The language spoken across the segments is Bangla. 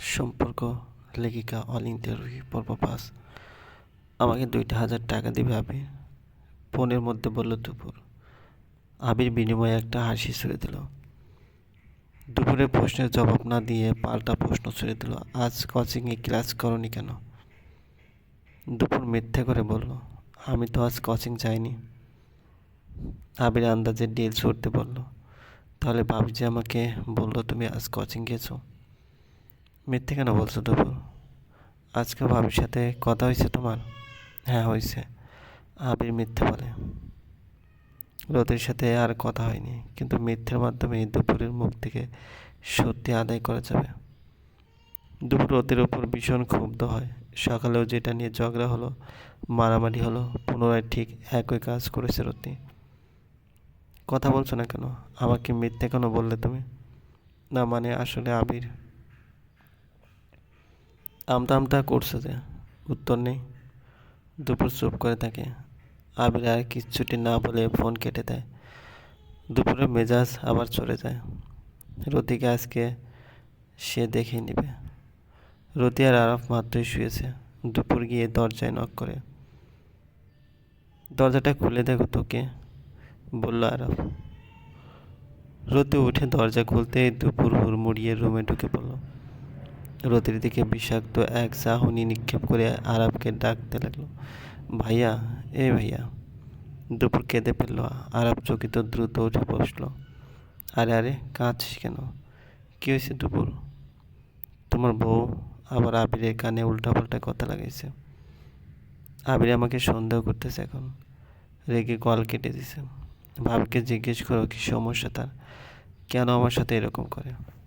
সম্পর্ক লেখিকা অল রুহি পর্ব পাস। আমাকে দুইটা হাজার টাকা দিবে আবি। ফোনের মধ্যে বলল, দুপুর। আবির বিনিময়ে একটা হাসি ছুড়ে দিল। দুপুরের প্রশ্নের জবাব না দিয়ে পাল্টা প্রশ্ন ছুড়ে দিল, আজ কোচিংয়ে ক্লাস করনি কেন? দুপুর মিথ্যে করে বলল, আমি তো আজ কোচিং যাইনি। আবির আন্দাজে ডিল ছুটতে বলল, তাহলে বাবুজি আমাকে বলল তুমি আজ কোচিং গেছো? মিথ্যে কেন বলছো দুপুর আজকে ভাবির সাথে কথা হয়েছে তোমার? হ্যাঁ হয়েছে। আবির মিথ্যে বলে। রোদের সাথে আর কথা হয়নি কিন্তু মিথ্যের মাধ্যমে দুপুরের মুখ থেকে সত্যি আদায় করা যাবে। দুপুর রোদের ওপর ভীষণ ক্ষুব্ধ হয়। সকালেও যেটা নিয়ে ঝগড়া হলো মারামারি হলো পুনরায় ঠিক একই কাজ করেছে রতি কথা বলছো না কেন? আমাকে মিথ্যে কেন বললে তুমি? না মানে আসলে আবির আমতা আমতা করছে যে, উত্তর নেই। দুপুর চুপ করে থাকে। আবির আর কিচ্ছুটি না বলে ফোন কেটে দেয়। দুপুরে মেজাজ আবার চলে যায়। রতিকে আজকে সে দেখে নেবে। রতি আর আরফ মাত্রই শুয়েছে। দুপুর গিয়ে দরজায় নক করে। দরজাটা খুলে দেখো তোকে, বলল আরফ। রতি উঠে দরজা খুলতেই দুপুর হুড়মুড়িয়ে রুমে ঢুকে পড়ল। রতির দিকে বিষাক্ত এক চাহনি নিক্ষেপ করে আরবকে ডাকতে লাগল, ভাইয়া, এ ভাইয়া। দুপুর কেঁদে ফেলল, আরব চকিত দ্রুত উঠে বসল, আরে আরে, কাঁদছিস কেন? কী হয়েছে দুপুর? তোমার বউ আবার আবিরের কানে উল্টাপাল্টা কথা লাগাইছে। আবির আমাকে সন্দেহ করতেছে এখন, রেগে কল কেটে দিছে। ভাবকে জিজ্ঞেস করো কি সমস্যা তার? কেন আমার সাথে এরকম করে?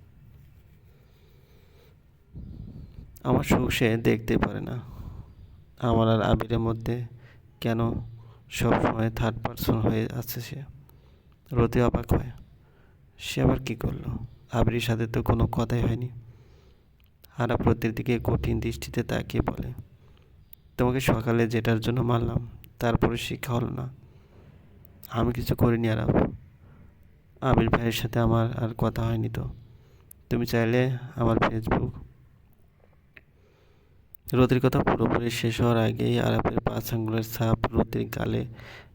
আমার সুখ সে দেখতে পারে না। আমার আর আবিরের মধ্যে কেন সবসময় থার্ড পার্সন হয়ে আছে সে? রতি অবাক হয়। সে আবার কী করল? আবিরের সাথে তো কোনো কথাই হয়নি। হারা প্রতির দিকে কঠিন দৃষ্টিতে তাকিয়ে বলে, তোমাকে সকালে যেটার জন্য মারলাম, তারপরে শিক্ষা হলো না। আমি কিছু করিনি আর আবির ভাইয়ের সাথে আমার আর কথা হয়নি তো। তুমি চাইলে আমার ফেসবুক রতির কথা পুরোপুরি শেষ হওয়ার আগেই আরাপের পাঁচ আঙ্গুলের ছাপ রতির গালে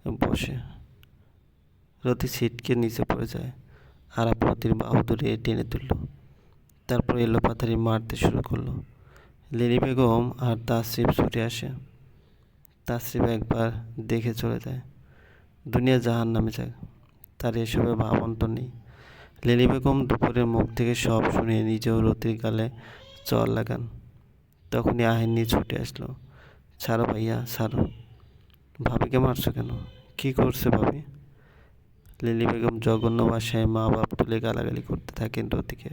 বসে। রতি ছিটকে নিচে পড়ে যায়। আরাপ রতির বাহু ধরে টেনে তুলল। তারপর এলো পাথারি মারতে শুরু করল। লিলি বেগম আর তাসরিফ ছুটে আসে। তাসরিফ একবার দেখে চলে যায়। দুনিয়া জাহান নামে যাক তার এসবে ভাবন্ত নেই। লিলি বেগম দুপুরের মুখ থেকে সব শুনে নিজেও রতির গালে চর লাগান। তখনই আহিনী ছুটে আসলো। ছাড়ো ভাইয়া, ছাড়ো। ভাবিকে মারছো কেন? কি করছে ভাবি? লিলি বেগম জঘন্য বাসায় মা বাপ তুলে গালাগালি করতে থাকেন রতিকে।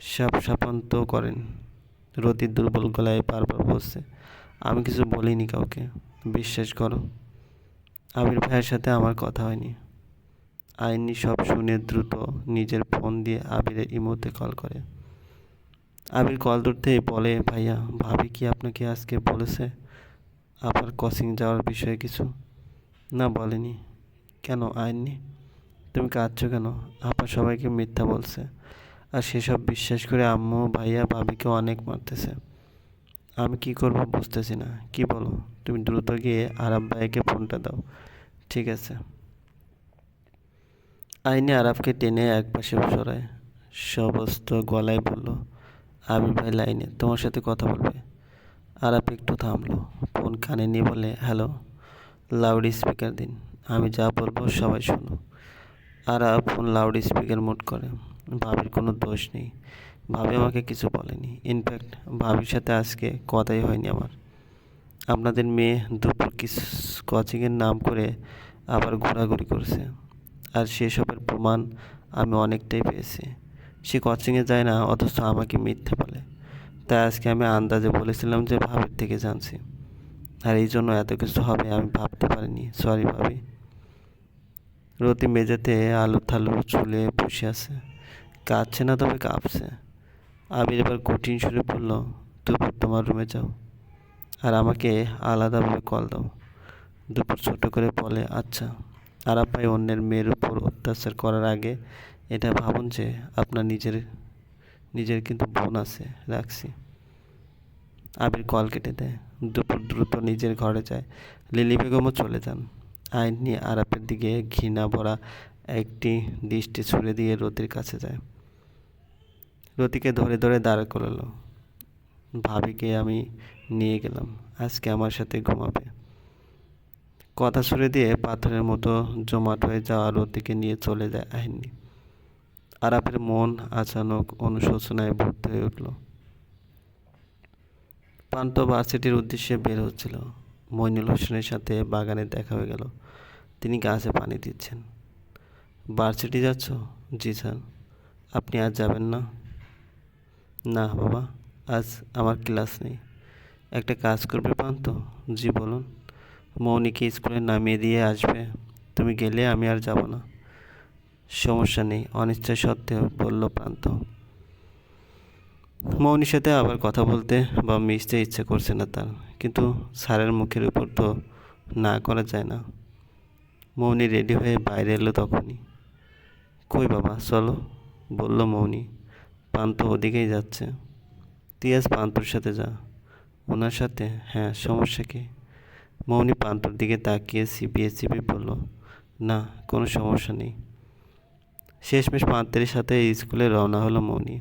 সাপ সাপান্ত করেন। রতির দুর্বল গলায় বারবার বসছে আমি কিছু বলিনি কাউকে। বিশ্বাস করো, আবির ভাইয়ের সাথে আমার কথা হয়নি। আইনি সব শুনে দ্রুত নিজের ফোন দিয়ে আবিরের ইমোতে কল করে। আবির কল ধরতেই বলে, ভাইয়া, ভাবি কি আপনাকে আজকে বলেছে আবার কোচিং যাওয়ার বিষয়ে কিছু? না, বলেনি। কেন, আইননি? তুমি কাঁদছো কেন? আপা সবাইকে মিথ্যা বলছে আর সেসব বিশ্বাস করে আম্মু, ভাইয়া, ভাবিকে অনেক মারতেছে। আমি কি করব বুঝতেছি না। কি বলো? তুমি দ্রুত গিয়ে আরাব ভাইকে ফোনটা দাও, ঠিক আছে? আইনে আরাবকে টেনে এক পাশে সরায়। সবস্ত গলায় বলল আবির ভাই লাইনে তোমার সাথে কথা বলবে। আরাপ একটু থামলো। ফোন কানে নিয়ে বলে হ্যালো লাউড স্পিকার দিন। আমি যা বলব সবাই শোনো। আরাপ ফোন লাউড স্পিকার মোড করে। ভাবির কোনো দোষ নেই। ভাবি আমাকে কিছু বলেনি। ইনফ্যাক্ট ভাবির সাথে আজকে কথাই হয়নি আমার। আপনাদের মেয়ে দুপুর কিস কোচিংয়ের নাম করে আবার ঘোরাঘুরি করছে। আর সেসবের প্রমাণ আমি অনেকটাই পেয়েছি। সে কোচিংয়ে যায় না, অথচ আমাকে মিথ্যে বলে। তাই আজকে আমি আন্দাজে বলেছিলাম যে ভাবির থেকে জানছি। আর এই জন্য এত কিছু হবে আমি ভাবতে পারিনি। সরি ভাবি। রতি মেঝেতে আলু থালু চুলে বসে আছে। কাঁদছে না তবে কাঁপছে। আবির এবার কঠিন সুরে বলল, দুপুর তোমার রুমে যাও। আর আমাকে আলাদাভাবে কল দাও। দুপুর ছোট করে বলে আচ্ছা। আর আপাই অন্যের মেয়ের উপর অত্যাচার করার আগে এটা ভাবুন যে আপনার নিজের নিজের কিন্তু বোন আছে, রাখছি। আবির কল কেটে দেয়, দুপুর দ্রুত নিজের ঘরে যায়। লিলি বেগমও চলে যান। আইন নিয়ে আরাপের দিকে ঘৃণা ভরা একটি দৃষ্টি ছুড়ে দিয়ে রতির কাছে যায়। রতিকে ধরে ধরে দাঁড় করালো। ভাবিকে আমি নিয়ে গেলাম, আজকে আমার সাথে ঘুমাবে। কথা ছুড়ে দিয়ে পাথরের মতো জমাট হয়ে যাওয়া রতিকে নিয়ে চলে যায় আহিনী আরাপের মন আচানক অনুশোচনায় ভর্তি হয়ে উঠল। প্রান্ত ভার্সিটির উদ্দেশ্যে বের হচ্ছিল। মইনুল হোসেনের সাথে বাগানে দেখা হয়ে গেল। তিনি গাছে পানি দিচ্ছেন। ভার্সিটি যাচ্ছ? জি, স্যার। আপনি আজ যাবেন না? না বাবা, আজ আমার ক্লাস নেই। একটা কাজ করবে প্রান্ত? জি, বলুন। মৌনিকে স্কুলে নামিয়ে দিয়ে আসবে। তুমি গেলে আমি আর যাব না। সমস্যা নেই, অনিচ্ছা সত্ত্বেও বলল প্রান্ত। মৌনির সাথে আবার কথা বলতে বা মিশতে ইচ্ছে করছে না তার, কিন্তু স্যারের মুখের উপর তো না করা যায় না। মৌনি রেডি হয়ে বাইরে এলো তখনই। কই বাবা, চলো, বলল মৌনি। প্রান্ত ওদিকেই যাচ্ছে। তুই আজ পান্তর সাথে যা। ওনার সাথে? হ্যাঁ সমস্যা কি? মৌনি পান্তর দিকে তাকিয়ে সিপিয়ে সিপি বলল, না, কোনো সমস্যা নেই। শেষমেশ পান্তের সাথে স্কুলে রওনা হলো মৌনি।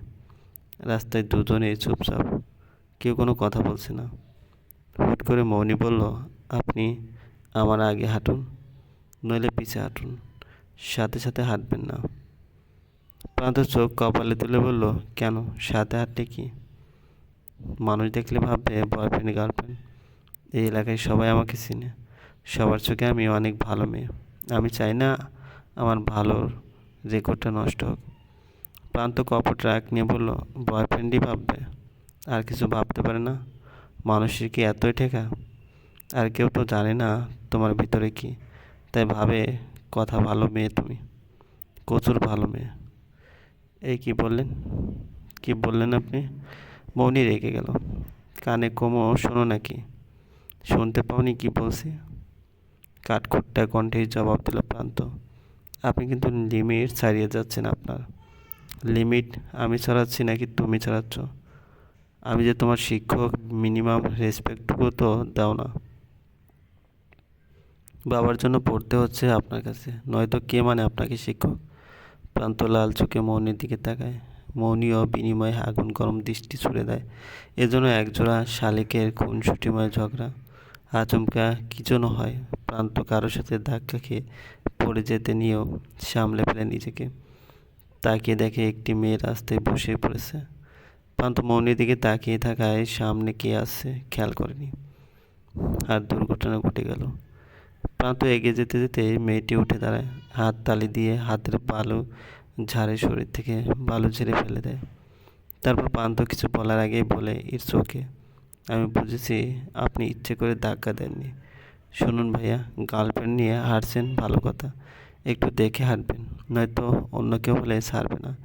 রাস্তায় দুজনে চুপচাপ, কেউ কোনো কথা বলছে না। হুট করে মৌনি বলল, আপনি আমার আগে হাঁটুন, নইলে পিছে হাঁটুন, সাথে সাথে হাঁটবেন না। প্রান্ত চোখ কপালে তুলে বলল, কেন, সাথে হাঁটলে কি? মানুষ দেখলে ভাববে, বয়ফ্রেন্ড, গার্লফ্রেন্ড, এই এলাকায় সবাই আমাকে চিনে। সবার চোখে আমি অনেক ভালো মেয়ে। আমি চাই না আমার ভালোর রেকর্ডটা নষ্ট হোক। প্রান্ত কপট রাগ নিয়ে বলল বয়ফ্রেন্ডই ভাববে। আর কিছু ভাবতে পারে না। মানুষের কি এতই ঠেকা? আর কেউ তো জানে না তোমার ভিতরে কি। তাই ভাবে, কথা ভালো মেয়ে তুমি। প্রচুর ভালো মেয়ে। এই কি বললেন? কি বললেন আপনি? মৌনি রেগে গেল। কানে কমো শোনো নাকি। শুনতে পাওনি কি বলছি? কাঠখোট্টা কণ্ঠেই জবাব দিল প্রান্ত। আপনি কিন্তু লিমিট ছাড়িয়ে যাচ্ছেন আপনার। লিমিট আমি ছাড়াচ্ছি নাকি তুমি ছাড়াচ্ছ? আমি যে তোমার শিক্ষক মিনিমাম রেসপেক্টটুকু তো দাও না। বাবার জন্য পড়তে হচ্ছে আপনার কাছে, নয়তো কে মানে আপনাকে শিক্ষক? প্রান্ত লাল চোখে মৌনির দিকে তাকায় মৌনীয় বিনিময়ে আগুন গরম দৃষ্টি ছুড়ে দেয়। এজন্য একজোড়া শালিকের খুনসুটিময় ঝগড়া। আচমকা কি জন্য হয়। প্রান্ত কারোর সাথে ধাক্কা খেয়ে পড়ে যেতে নিয়েও সামলে ফেলে নিজেকে। তাকিয়ে দেখে একটি মেয়ে রাস্তায় বসে পড়েছে। প্রান্ত মৌনির দিকে তাকিয়ে থাকায় সামনে কে আসছে খেয়াল করেনি। আর দুর্ঘটনা ঘটে গেল। প্রান্ত এগিয়ে যেতে যেতে মেয়েটি উঠে দাঁড়ায়। হাত তালি দিয়ে হাতের বালু ঝাড়ে শরীর থেকে বালু ঝেড়ে ফেলে দেয়। তারপর প্রান্ত কিছু বলার আগেই বলে, ইটস ওকে। আমি বুঝেছি আপনি ইচ্ছে করে ধাক্কা দেননি। শুনুন ভাইয়া, গার্লফ্রেন্ড নিয়ে হাঁটছেন ভালো কথা। একটু দেখে হাঁটবেন, নয়তো অন্য কেউ হলে ছাড়বে না।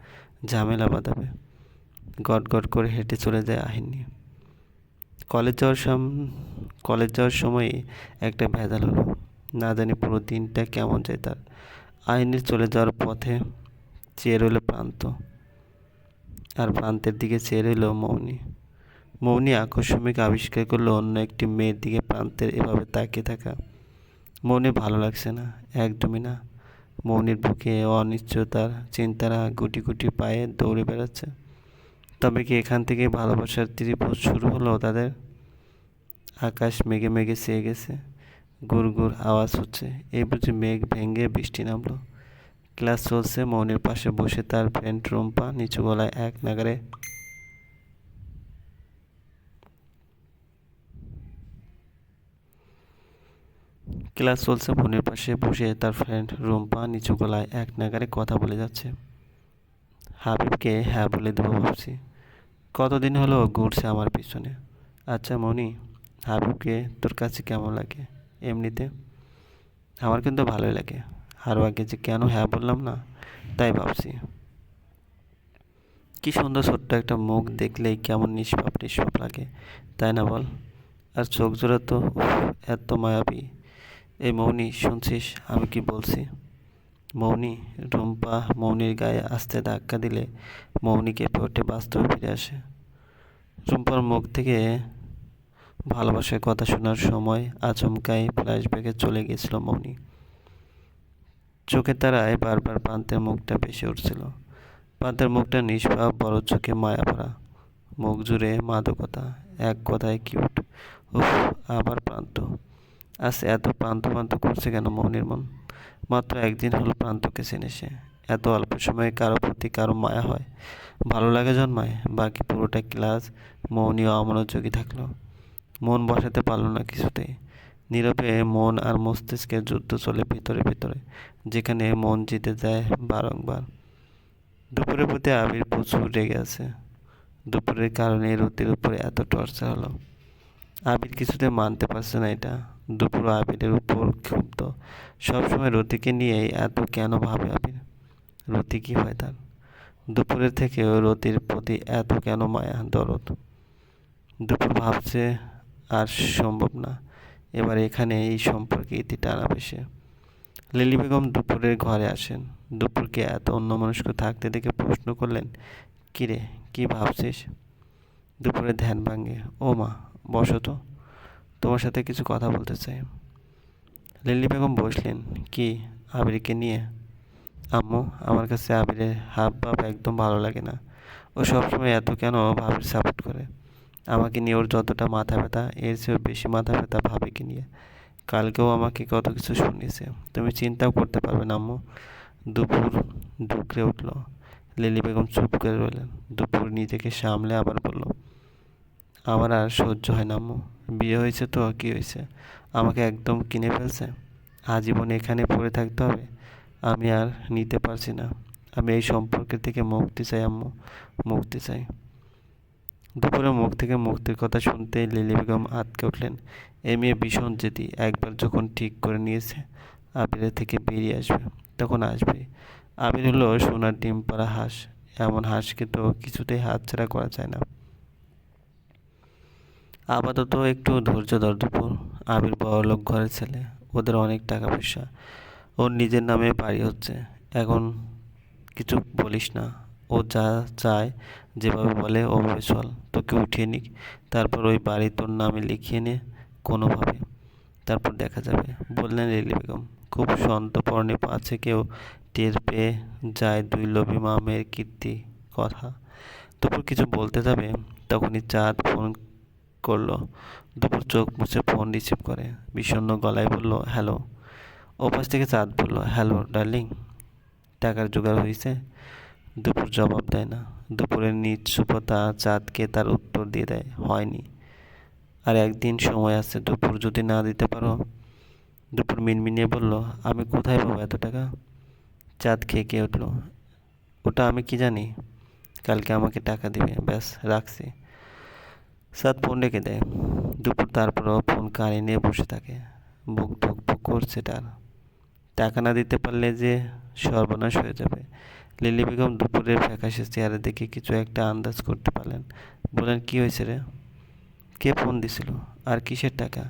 ঝামেলা বাঁধাবে। গট গট করে হেঁটে চলে যায় আহিনী কলেজ যাওয়ার সম, কলেজ যাওয়ার সময় একটা ভেজাল হলো। না জানি পুরো দিনটা কেমন যায় তার। আহিনীর চলে যাওয়ার পথে চেয়ে রইল প্রান্ত। আর প্রান্তের দিকে চেয়ে রইল মৌনি। মৌনি আকস্মিক আবিষ্কার করল, অন্য একটি মেয়ের দিকে প্রান্তের এভাবে তাকিয়ে থাকা। মৌনি ভালো লাগছে না, একদমই না। মৌনির বুকে অনিশ্চয়তার চিন্তারা গুটি গুটি পায়ে দৌড়ে বেড়াচ্ছে। তবে কি এখান থেকে ভালোবাসার ত্রিভুজ শুরু হলো তাদের? আকাশ মেঘে মেঘে চেয়ে গেছে, গুড় গুড় আওয়াজ হচ্ছে। এই বুঝি মেঘ ভেঙে বৃষ্টি নামলো। ক্লাস চলছে, মৌনের পাশে বসে তার ফ্রেন্ড রুম্পা নিচু গলায় এক নাগারে ক্লাস চলছে মনের পাশে বসে তার ফ্রেন্ড রুম্পা নিচু গলায় এক নাগারে কথা বলে যাচ্ছে। হাবিবকে হ্যাঁ বলে দেবো ভাবছি। কতদিন হলো ঘুরছে আমার পিছনে? আচ্ছা মনি, হাবিবকে তোর কাছে কেমন লাগে? এমনিতে? আমার কিন্তু ভালোই লাগে। আরও আগে যে কেন হ্যাঁ বললাম না, তাই ভাবছি। কি সুন্দর ছোট্ট একটা মুখ দেখলেই কেমন নিষ্পাপ নিষ্পাপ লাগে, তাই না বল? আর চোখ জোড়া তো এত মায়াবী। এই মৌনি, শুনছিস? আমি কি বলছি? মৌনি? রুম্পা মৌনির গায়ে আস্তে ধাক্কা দিলে মৌনি কেঁপে ওঠে বাস্তবে ফিরে আসে। রুম্পার মুখ থেকে ভালোবাসার কথা শোনার সময় আচমকাই ফ্ল্যাশব্যাকে চলে গিয়েছিল মৌনি। চোখের তারায় বারবার প্রান্তের মুখটা ভেসে উঠছিল। প্রান্তের মুখটা নিষ্পাপ, বড় চোখে মায়া ভরা, মুখ জুড়ে মাদকতা, এক কথায় কিউট। উফ, আবার প্রান্ত আজ এত প্রান্ত প্রান্ত করছে কেন মৌনির মন? মাত্র একদিন হলো প্রান্তকে চেনে সে। এত অল্প সময়ে কারও প্রতি কারও মায়া হয়। ভালো লাগে জন্মায়, বাকি পুরোটা ক্লাস মৌনি অমনোযোগী থাকল। মন বসাতে পারল না কিছুতেই। নীরবে মন আর মস্তিষ্কের যুদ্ধ চলে ভিতরে ভিতরে, যেখানে মন জিতে যায় বারংবার। দুপুরের প্রতি আবির প্রচুর রেগে আছে। দুপুরের কারণে রুতির উপরে এত টর্চার হলো। আবির কিছুতে মানতে পারছে না এটা। দুপুর আবিরের উপর ক্ষুব্ধ। সবসময় রতিকে নিয়েই এত কেন ভাবে আবির? রতি কি হয় তার? দুপুরের থেকেও রতির প্রতি এত কেন মায়া, দরদ? দুপুর ভাবছে আর সম্ভব না। এবার এখানে এই সম্পর্কে ইতি টানা বেশে লিলি বেগম দুপুরের ঘরে আসেন। দুপুরকে এত অন্যমনস্ক থাকতে দেখে প্রশ্ন করলেন, কিরে, কি ভাবছিস? দুপুরে ধ্যান ভাঙে ও মা বসো তো। তোমার সাথে কিছু কথা বলতে চাই। লিলি বেগম বসলেন, কি, আবিরকে নিয়ে? আম্মু, আমার কাছে আবিরের হাব ভাব একদম ভালো লাগে না। ও সবসময় এত কেন ভাবির সাপোর্ট করে? আমাকে নিয়ে ওর যতটা মাথা ব্যথা, এর চেয়েও বেশি মাথা ব্যথা ভাবিকে নিয়ে। কালকেও আমাকে কত কিছু শুনিয়েছে। তুমি চিন্তাও করতে পারবে না, আম্মু। দুপুর ডুকরে উঠল। লিলি বেগম চুপ করে রইলেন। দুপুর নিজেকে সামলে আবার বলল, আমার আর সহ্য হয় না, আম্মু। বিয়ে হয়েছে তো কী হয়েছে? আমাকে একদম কিনে ফেলছে। আজীবন এখানে পড়ে থাকতে হবে। আমি আর নিতে পারছি না। আমি এই সম্পর্কের থেকে মুক্তি চাই, আম্মু। মুক্তি চাই। দুপুরে মুখ থেকে মুক্তির কথা শুনতেই লিলি বেগম আটকে উঠলেন। এ মেয়ে ভীষণ জেদি। একবার যখন ঠিক করে নিয়েছে, আবিরের থেকে বেরিয়ে আসবে। তখন আসবে। আবির হলো সোনার ডিম পাড়া হাঁস। এমন হাঁসকে তো কিছুতেই হাতছাড়া করা যায় না। আপাতত একটু ধৈর্য ধর দুপুর আবির বড়লোক ঘরের ছেলে। ওদের অনেক টাকা পয়সা ওর নিজের নামে বাড়ি হচ্ছে। এখন কিছু বলিস না। ও যা চায়, যেভাবে বলে ওভাবে চল। তোকে উঠিয়ে নিক। তারপর ওই বাড়ি তোর নামে লিখিয়ে নে কোনোভাবে। তারপর দেখা যাবে। বললেন লিলি বেগম। খুব সন্তপর্ণে পাছে কেউ টের পেয়ে যায় দুই লোভী মামের কীর্তি কথা। দুপুর কিছু বলতে যাবে? তখনই চাঁদ ফোন করল। দুপুর চোখ মুছে ফোন রিসিভ করে। বিষণ্ণ গলায় বলল, হ্যালো। ওপাশ থেকে চাঁদ বলল, হ্যালো, ডার্লিং, টাকার জোগাড় হয়েছে দুপুর জবাব দেয় না। দুপুরের নিশ্চুপতা চাঁদকে তার উত্তর দিয়ে দেয়, হয়নি। আর একদিন সময় আছে, দুপুর যদি না দিতে পারো? দুপুর মিনমিনিয়ে বলল, আমি কোথায় পাবো এত টাকা? চাঁদ খেয়ে উঠল, ওটা আমি কি জানি? কালকে আমাকে টাকা দিবে, ব্যাস, রাখছি। চাঁদ ফোন রেখে দেয়। দুপুর তারপরও ফোন কানে নিয়ে বসে থাকে। বুক ধুক বুক করছে তার। টাকা না দিতে পারলে যে সর্বনাশ হয়ে যাবে। লিলি বেগম দুপুরের ফ্যাকাশে চেয়ারে দেখে কিছু একটা আন্দাজ করতে পারলেন। বলেন কি হয়েছে রে? কে ফোন দিছিল? আর কিসের টাকা?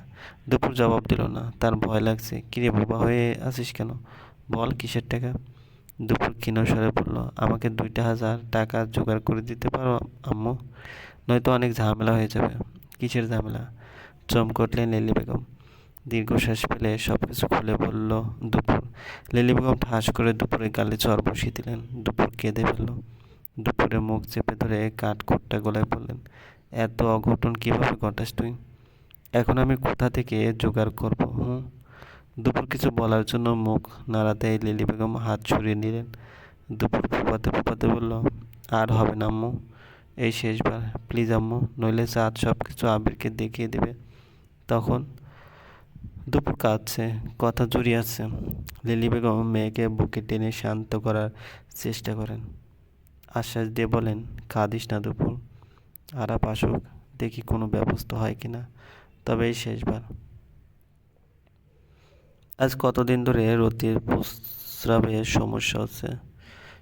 দুপুর জবাব দিল না। তার ভয় লাগছে। কিরে বোবা হয়ে আছিস কেন? বল, কিসের টাকা? দুপুর ক্ষীণ স্বরে বলল, আমাকে দুইটা হাজার টাকা জোগাড় করে দিতে পারো, আম্মু? নয়তো অনেক ঝামেলা হয়ে যাবে। কিসের ঝামেলা? চমক উঠলেন লিলি বেগম। দীর্ঘশ্বাস ফেলে সব কিছু খুলে বলল, দুপুর। লিলি বেগম ঠাস করে দুপুরে গালে চর বসিয়ে দিলেন। দুপুর কেঁদে ফেলল। দুপুরে মুখ চেপে ধরে কাঠ কোটটা গলায় বললেন, এত অঘটন কীভাবে ঘটাস তুই? এখন আমি কোথা থেকে জোগাড় করব হুম দুপুর কিছু বলার জন্য মুখ নাড়াতে লিলি বেগম হাত ছড়িয়ে নিলেন। দুপুর ফুপাতে ফুপাতে বলল, আর হবে না, আম্মু। এই শেষবার, প্লিজ আম্মু, নইলে চাঁদ সব কিছু আবিরকে দেখিয়ে দেবে। তখন দুপুর কাঁদছে কথা জড়িয়ে লিলি বেগম মেয়েকে বুকে টেনে শান্ত করার চেষ্টা করেন। আশ্বাস দিয়ে বলেন, কাঁদিস না দুপুর। আরাপ আসুক, দেখি কোনো ব্যবস্থা হয় কি না। তবে এই শেষবার। আজ কতদিন ধরে রতির প্রস্রাবের সমস্যা হচ্ছে?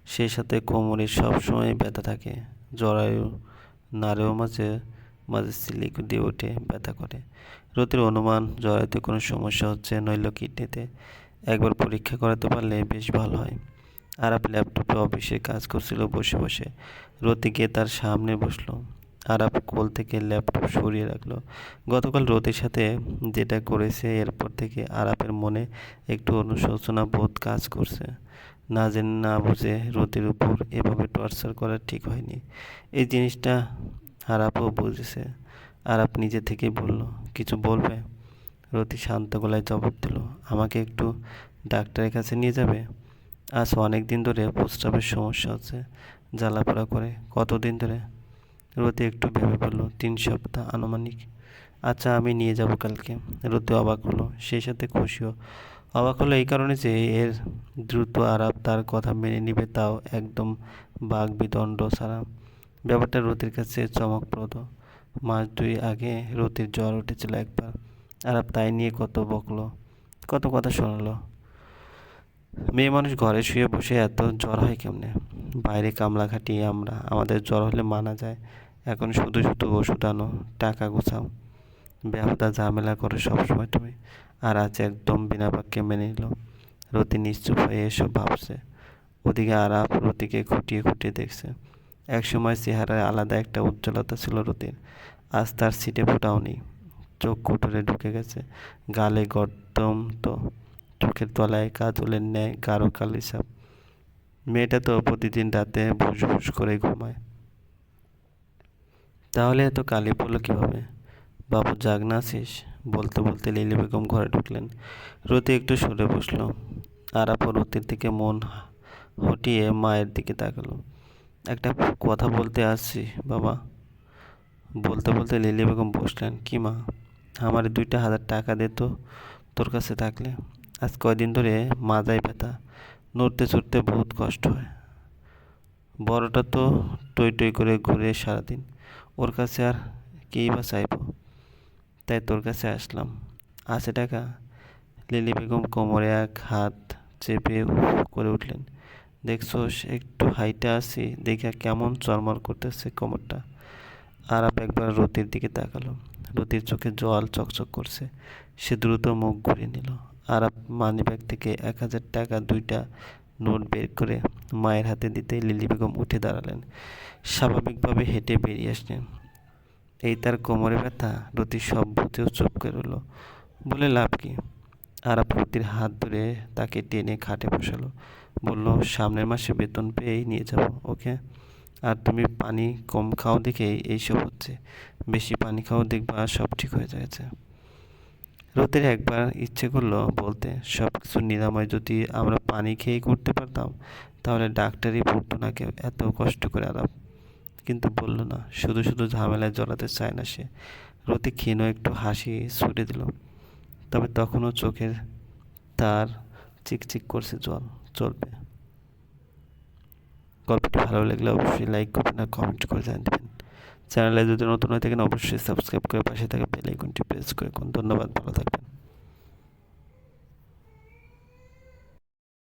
সেই সাথে কোমরে সবসময় ব্যথা থাকে। জরায়ু নাড়েও মাঝে মাঝে সিলিক দিয়ে ওঠে ব্যথা করে। রতির অনুমান, জরায়ুতে কোনো সমস্যা হচ্ছে নইল কিডনিতে একবার পরীক্ষা করাতে পারলে বেশ ভালো হয়। আরাপ ল্যাপটপে অফিসে কাজ করছিল, বসে বসে রতি গিয়ে তার সামনে বসল। আরাপ কোল থেকে ল্যাপটপ সরিয়ে রাখল। গতকাল রতির সাথে যেটা করেছে, এরপর থেকে আরাপের মনে একটু অনুশোচনা বোধ কাজ করছে। না জেনে না বুঝে রোদের উপর এভাবে টর্চার করা ঠিক হয়নি। এই জিনিসটা আরাপও বুঝেছে। আরাপ নিজে থেকেই বলল, কিছু বলবে? রতি শান্ত গলায় জবাব দিল, আমাকে একটু ডাক্তারের কাছে নিয়ে যাবে? আজ অনেক দিন ধরে প্রস্রাবের সমস্যা হচ্ছে, জ্বালাপোড়া করে। কতদিন ধরে? রতি একটু ভেবে বলল, তিন সপ্তাহ আনুমানিক। আচ্ছা আমি নিয়ে যাব কালকে। রতি অবাক হলো, সেই সাথে খুশিও অবাক হলো এই কারণে যে এর দ্রুত আরাপ তার কথা মেনে নিবে তাও একদম বাঘ বিদণ্ড ছাড়া। ব্যাপারটা রতির কাছে চমকপ্রদ। মাস দুই আগে রতির জ্বর উঠেছিল একবার। আরাপ তাই নিয়ে কত বকলো, কত কথা শোনালো। মেয়ে মানুষ ঘরে শুয়ে বসে এত জ্বর হয় কেমনে? বাইরে কামলা খাটিয়ে আমরা, আমাদের জ্বর হলে মানা যায়। এখন শুধু শুধু ওষুধ আনো, টাকা গোছাও। ব্যাপারটা ঝামেলা করো সবসময় তুমি আর আজ একদম বিনা বাক্যে মেনে নিল। রতি নিশ্চুপ হয়ে এসব ভাবছে। ওদিকে আরাপ রতিকে খুঁটিয়ে খুঁটিয়ে দেখছে। একসময় চেহারায় আলাদা একটা উজ্জ্বলতা ছিল রতির। আজ তার সিটে ফোটাও নেই। চোখ কুটুরে ঢুকে গেছে। গালে গর্দম তো। চোখের তলায় কাজলের ন্যায় গাঢ় কালি সাপ মেয়েটা তো প্রতিদিন রাতে ভুস ভুস করে ঘুমায়। তাহলে এত কালি পড়ল কীভাবে? বাবু জাগ না আছিস? বলতে বলতে লিলি বেগম ঘরে ঢুকলেন। রতি একটু সরে বসল। আরাপর রতির দিকে মন হটিয়ে মায়ের দিকে তাকালো। একটা কথা বলতে আসছি, বাবা। বলতে বলতে লিলি বেগম বসলেন, কি মা, আমার দুইটা হাজার টাকা দে তো তোর কাছে থাকলে। আজ কয়দিন ধরে মাজায় ব্যথা, নড়তে চড়তে বহুত কষ্ট হয়। বড়টা তো টই টই করে ঘুরে সারাদিন। ওর কাছে আর কেই বা চাইব? তাই তোর কাছে আসলাম। আছে টাকা? লিলি বেগম কোমরে এক হাত চেপে করে উঠলেন। দেখছোস, একটু হাইটে আসি দেখে কেমন চরমর করতেছে কোমরটা। আরাপ একবার রতির দিকে তাকালো। রতির চোখে জল চকচক করছে। সে দ্রুত মুখ ঘুরিয়ে নিল। আরাপ মানিব্যাগ থেকে এক হাজার টাকা, দুইটা নোট বের করে মায়ের হাতে দিতে লিলি বেগম উঠে দাঁড়ালেন। স্বাভাবিকভাবে হেঁটে বেরিয়ে আসলেন। এই তার কোমরে ব্যথা রতি সব বুঝেও চুপ রইল বলে লাভ কি? আরাপ রতির হাত ধরে তাকে টেনে খাটে বসালো। বলল, সামনের মাসে বেতন পেয়েই নিয়ে যাব, ওকে? আর তুমি পানি কম খাও দেখেই এইসব হচ্ছে। বেশি পানি খাও দেখবা সব ঠিক হয়ে যাচ্ছে। রোদের একবার ইচ্ছে করল বলতে সব কিছু নিরাময় যদি আমরা পানি খেয়েই করতে পারতাম, তাহলে ডাক্তারই পড়তো না কেউ, এত কষ্ট করে আরাম কিন্তু বলল, না, শুধু শুধু ঝামেলায় জড়াতে চায় না সে। রতি ক্ষীণ একটু হাসি ছুটে দিল। তবে তখনও চোখের তার চিকচিক করছে জল, চলবে। গল্পটি ভালো লাগলে অবশ্যই লাইক করবেন আর কমেন্ট করে জানিয়ে দেবেন। চ্যানেলে যদি নতুন হয়ে থাকেন, অবশ্যই সাবস্ক্রাইব করে পাশে থাকা বেল আইকনটি প্রেস করে কোন ধন্যবাদ, ভালো থাকবেন।